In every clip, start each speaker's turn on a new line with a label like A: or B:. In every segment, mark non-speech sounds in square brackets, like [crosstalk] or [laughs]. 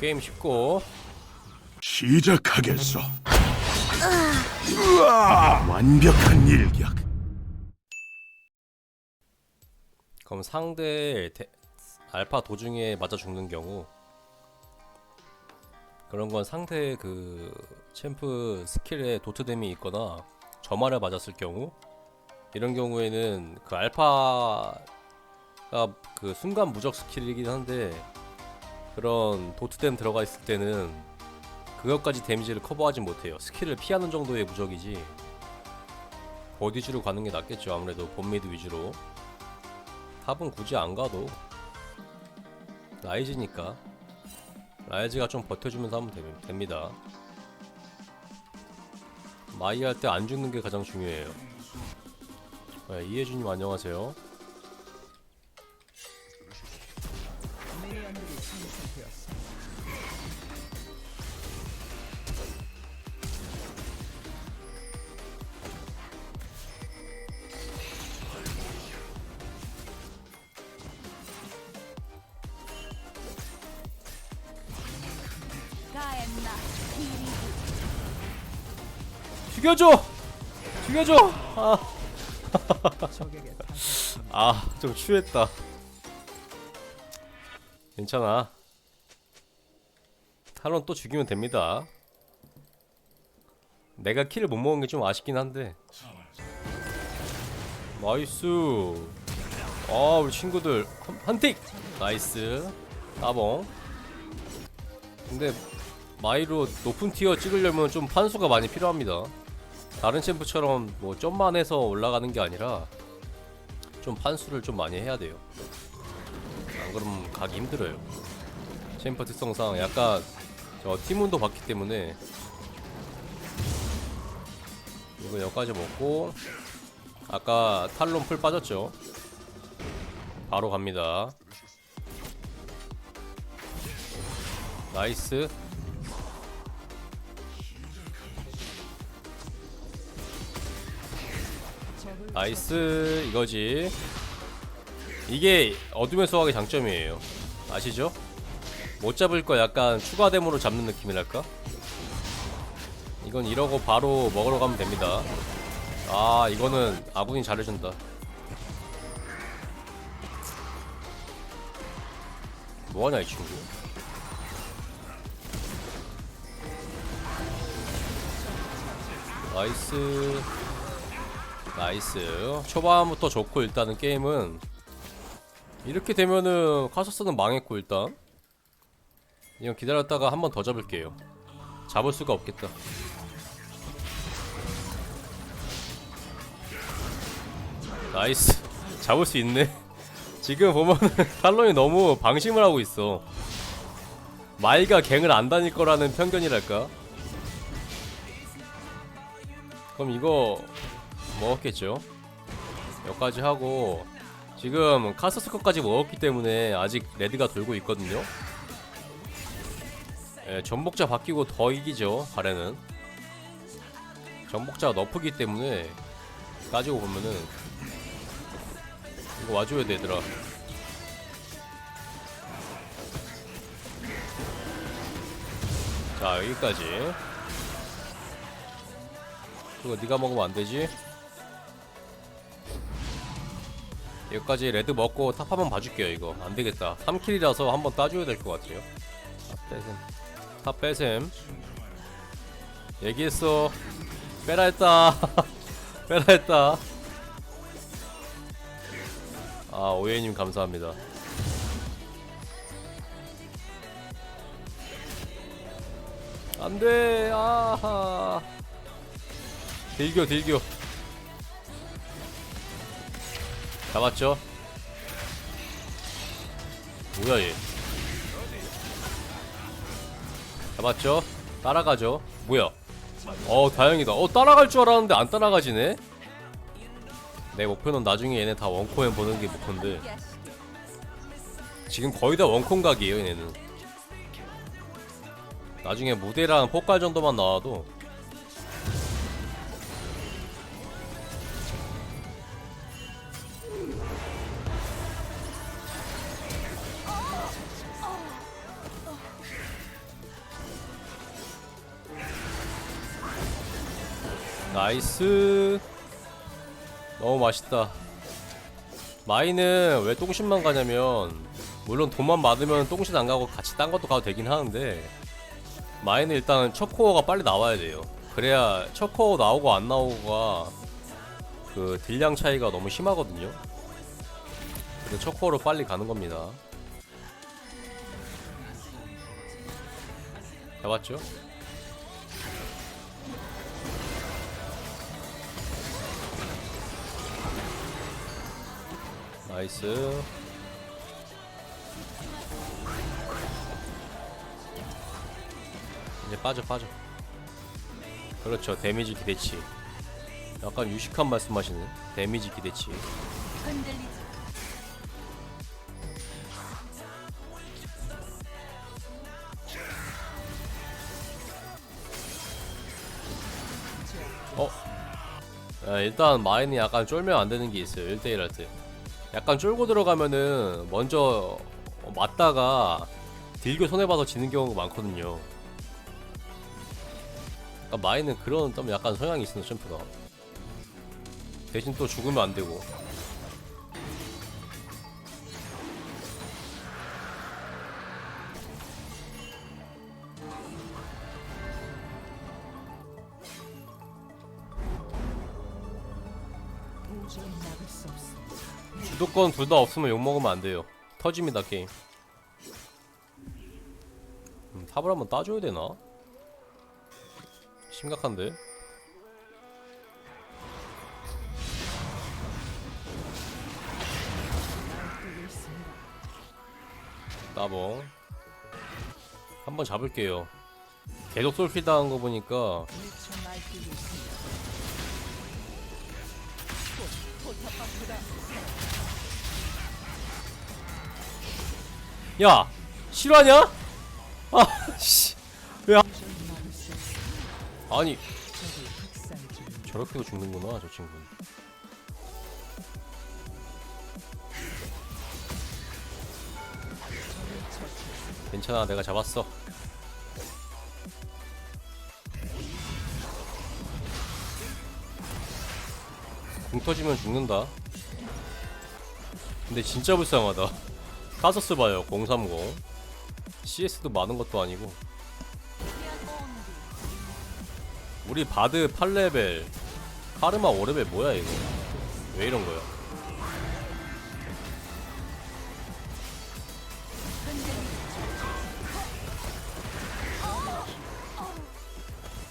A: 게임 쉽고
B: 시작하겠어. 우와, 완벽한 일격.
A: 그럼 상대 대, 알파 도중에 맞아 죽는 경우 그런 건 상대 그 챔프 스킬에 도트댐이 있거나 점화를 맞았을 경우 이런 경우에는 그 알파가 그 순간 무적 스킬이긴 한데 그런 도트댐 들어가 있을 때는 그것까지 데미지를 커버하지 못해요. 스킬을 피하는 정도의 무적이지 버디주로 가는 게 낫겠죠. 아무래도 본미드 위주로. 탑은 굳이 안 가도 라이즈니까. 라이즈가 좀 버텨주면서 하면 되- 됩니다. 마이 할 때 안 죽는 게 가장 중요해요. 네, 이혜준님 안녕하세요 죽여줘! 죽여줘! 아, [laughs] 아, 좀 추했다. 괜찮아. 탈론 또 죽이면 됩니다. 내가 킬을 못 먹은 게 좀 아쉽긴 한데. 나이스. 아, 우리 친구들 한- 한틱. 나이스. 따봉. 근데 마이로 높은 티어 찍으려면 좀 판수가 많이 필요합니다. 다른 챔프처럼 뭐 점만 해서 올라가는 게 아니라 좀 판수를 좀 많이 해야 돼요. 안 그러면 가기 힘들어요. 챔프 특성상 약간 저 팀운도 봤기 때문에 이거 여기까지 먹고 아까 탈론 풀 빠졌죠. 바로 갑니다. 나이스. 나이스 이거지. 이게 어둠의 수학의 장점이에요. 아시죠? 못 잡을 거 약간 추가 데모로 잡는 느낌이랄까? 이건 이러고 바로 먹으러 가면 됩니다. 아 이거는 아군이 잘해준다. 뭐하냐 이 친구? 나이스 나이스. 초반부터 좋고 일단은 게임은 이렇게 되면은 카서스는 망했고 일단. 이건 기다렸다가 한 번 더 잡을게요. 잡을 수가 없겠다. 나이스. [laughs] 잡을 수 있네. [laughs] 지금 보면은 [laughs] 탈론이 너무 방심을 하고 있어. 마이가 갱을 안 다닐 거라는 편견이랄까? 그럼 이거 먹었겠죠? 여기까지 하고 지금 카스스커까지 먹었기 때문에 아직 레드가 돌고 있거든요. 예, 전복자 바뀌고 더 이기죠 가래는. 전복자가 너프기 때문에 따지고 보면은 이거 와줘야 돼 얘들아 자 여기까지. 그거 네가 먹으면 안 되지? 여기까지 레드 먹고 탑 한번 봐줄게요 이거. 안 되겠다. 3킬이라서 한번 따줘야 될 것 같아요. 탑 빼셈 탑 빼셈 얘기했어. 빼라 했다. [laughs] 빼라 했다. 아 오예님 감사합니다. 안돼. 아하. 딜교 딜교 잡았죠? 뭐야 얘? 잡았죠? 따라가죠? 뭐야? 어 다행이다. 어 따라갈 줄 알았는데 안 따라가지네? 내 목표는 나중에 얘네 다 원코엔 보는 게 목표인데. 지금 거의 다 원콘 각이에요 얘네는. 나중에 무대랑 폭발 정도만 나와도 나이스. 너무 맛있다. 마이는 왜 똥신만 가냐면 물론 돈만 많으면 똥신 안 가고 같이 딴 것도 가도 되긴 하는데 마이는 일단 첫 코어가 빨리 나와야 돼요. 그래야 첫 코어 나오고 안 나오고가 그 딜량 차이가 너무 심하거든요. 첫 코어로 빨리 가는 겁니다. 잡았죠? 나이스. 이제 빠져 빠져. 그렇죠. 데미지 기대치. 약간 유식한 말씀하시네 데미지 기대치. 어? 아, 일단 마인이 약간 쫄면 안 되는 게 있어요. 1대1 할때 약간 쫄고 들어가면은 먼저 어, 맞다가 딜교 손해봐서 지는 경우가 많거든요. 그러니까 마인은 그런 좀 약간 성향이 있어 챔프가. 대신 또 죽으면 안 되고.
C: 도저히 막을 수 없습니다.
A: 주도권 둘 다 없으면 욕먹으면 안 돼요 터집니다 게임 음, 탑을 한번 따줘야 되나? 심각한데? 따봉 한번 잡을게요 계속 솔필 당한 거 보니까 야 실화냐? 아씨
C: 없습니다.
A: 아니. 저렇게도 죽는구나 저 친구 괜찮아 내가 잡았어 궁 터지면 죽는다 근데 진짜 불쌍하다 카서스 봐요 030 CS도 많은 것도 아니고. 우리 바드 8레벨 카르마 5레벨 뭐야 이거? 왜 이런 거야?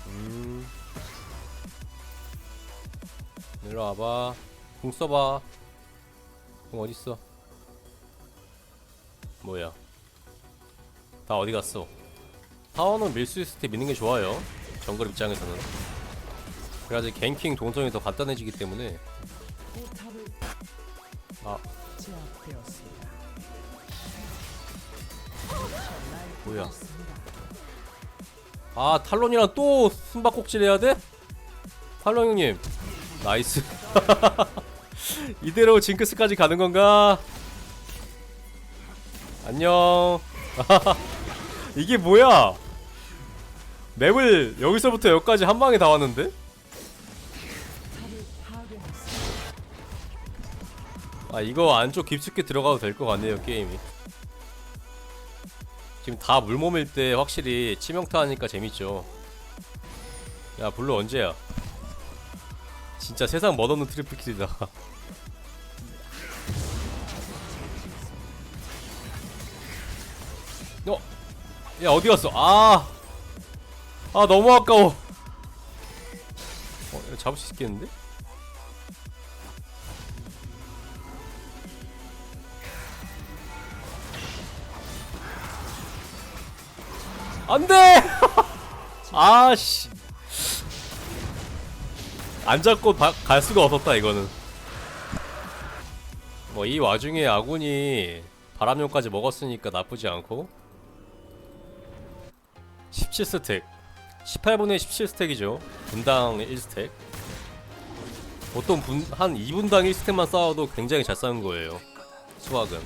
A: 음. 일로 와봐. 궁 써봐. 궁 어딨어 뭐야 다 어디 갔어 타워는 밀수 있을 때 미는 게 좋아요 정글 입장에서는 그래야지 갱킹 동선이 더 간단해지기 때문에 아. 뭐야. 아 탈론이랑 또 숨바꼭질 해야 돼? 탈론 형님 나이스 [laughs] 이대로 징크스까지 가는 건가? 안녕. [laughs] 이게 뭐야? 맵을 여기서부터 여기까지 한 방에 다 왔는데? 아 이거 안쪽 깊숙이 들어가도 될 것 같네요 게임이. 지금 다 물몸일 때 확실히 치명타 하니까 재밌죠. 야 블루 언제야? 진짜 세상 멋없는 트리플킬이다 [laughs] 어? 야 어디 갔어 아 아 너무 아까워 어 잡을 수 있겠는데? 안돼! [laughs] 아씨. 안 잡고 바- 갈 수가 없었다 이거는. 뭐 이 와중에 아군이 바람용까지 먹었으니까 나쁘지 않고. 17스택. 18분의 17스택이죠. 분당 1스택. 보통 분, 한 2분당 1스택만 쌓아도 굉장히 잘 쌓은 거예요. 수학은.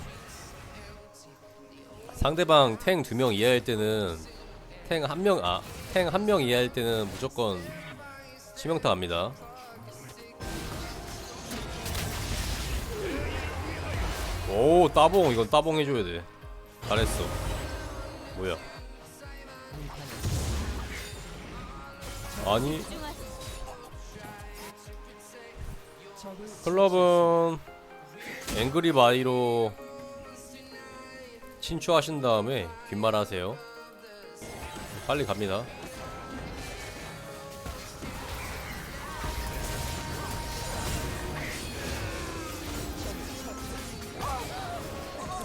A: 상대방 탱두명 이하일 때는 탱한 명, 아, 탱한명 이하일 때는 무조건 치명타 갑니다. 오 따봉 이건 따봉 해줘야 돼. 잘했어. 뭐야? 아니 클럽은 앵그리 바이로 친추하신 다음에 귓말하세요. 빨리 갑니다.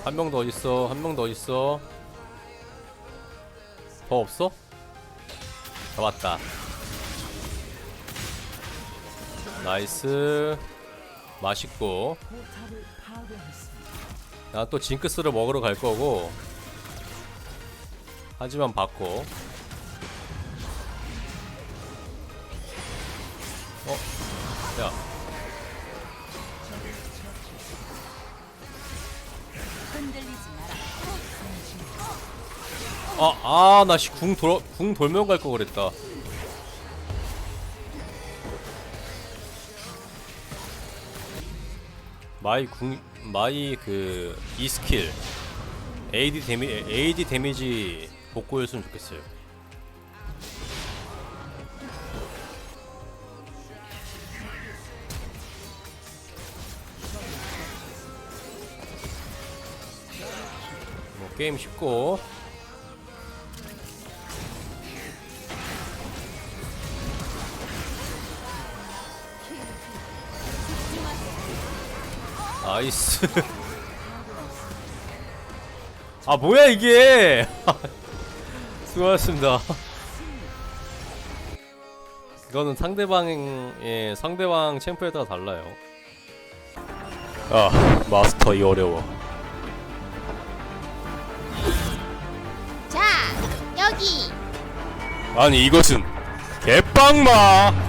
A: 한 명 더 있어. 한 명 더 있어. 더 없어? 잡았다. 나이스. 맛있고. 나 또 징크스를 먹으러 갈 거고 하지만 받고 어? 야. 아, 아, 나 씨, 궁 돌아, 궁 돌면 갈 거 그랬다. 마이 궁, 마이 그, 이 스킬. AD 데미, AD 데미지 복구였으면 좋겠어요. 뭐, 게임 쉽고. 나이스. [laughs] 아 뭐야 이게? [laughs] 수고하셨습니다. 이거는 상대방의 상대방 챔프에 따라 달라요. 아 마스터 이 어려워.
D: 자, 여기.
A: 아니 이것은 개빵마.